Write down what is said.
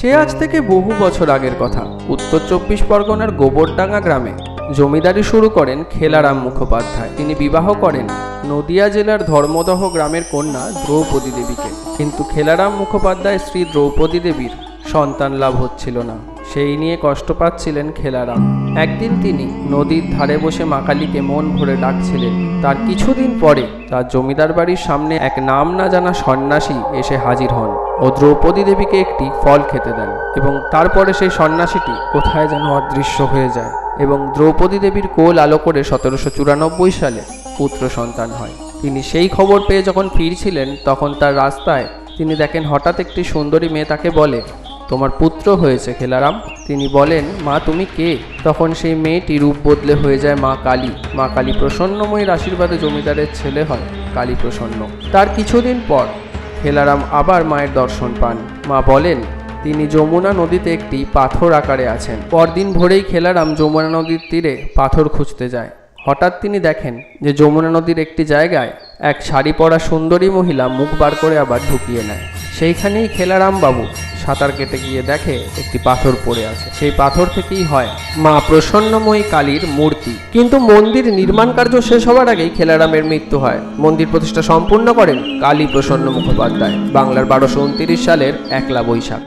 সে আজ থেকে বহু বছর আগের কথা। উত্তর চব্বিশ পরগনার গোবরডাঙ্গা গ্রামে জমিদারি শুরু করেন খেলারাম মুখোপাধ্যায়। তিনি বিবাহ করেন নদিয়া জেলার ধর্মদহ গ্রামের কন্যা দ্রৌপদী দেবীকে। কিন্তু খেলারাম মুখোপাধ্যায় শ্রী দ্রৌপদী দেবীর সন্তান লাভ হচ্ছিল না। সেই নিয়ে কষ্ট পাচ্ছিলেন খেলারাম একদিন তিনি নদীর ধারে বসে মা কালীকে মন ভরে ডাকছিলেন। তার কিছুদিন পরে তার জমিদার বাড়ির সামনে এক নাম না জানা সন্ন্যাসী এসে হাজির হন ও দ্রৌপদী দেবীকে একটি ফল খেতে দেন এবং তারপরে সেই সন্ন্যাসীটি কোথায় যেন অদৃশ্য হয়ে যায় এবং দ্রৌপদী দেবীর কোল আলো করে সতেরোশো চুরানব্বই সালে পুত্র সন্তান হয়। তিনি সেই খবর পেয়ে যখন ফিরছিলেন, তখন তার রাস্তায় তিনি দেখেন হঠাৎ একটি সুন্দরী মেয়ে তাকে বলে তোমার পুত্র হয়েছে, খেলারাম। তিনি বলেন, মা, তুমি কে? তখন সেই মেয়েটি রূপ বদলে হয়ে যায় মা কালী। মা কালী প্রসন্নময়ীর আশীর্বাদে জমিদারের ছেলে হয় কালী প্রসন্ন। তার কিছুদিন পর খেলারাম আবার মায়ের দর্শন পান। মা বলেন, তিনি যমুনা নদীতে একটি পাথর আকারে আছেন। পরদিন ভোরেই খেলারাম যমুনা নদীর তীরে পাথর খুঁজতে যায়। হঠাৎ তিনি দেখেন যে যমুনা নদীর একটি জায়গায় এক শাড়ি পরা সুন্দরী মহিলা মুখ বার করে আবার ঢুকিয়ে নেয়। সেইখানেই খেলারাম বাবু সাঁতার কেটে গিয়ে দেখে একটি পাথর পড়ে আছে। সেই পাথর থেকেই হয় মা প্রসন্নময়ী কালীর মূর্তি। কিন্তু মন্দির নির্মাণ কার্য শেষ হওয়ার আগেই খেলারামের মৃত্যু হয়। মন্দির প্রতিষ্ঠা সম্পূর্ণ করেন কালী প্রসন্ন মুখোপাধ্যায়, বাংলার বারোশো উনতিরিশ সালের একলা বৈশাখ।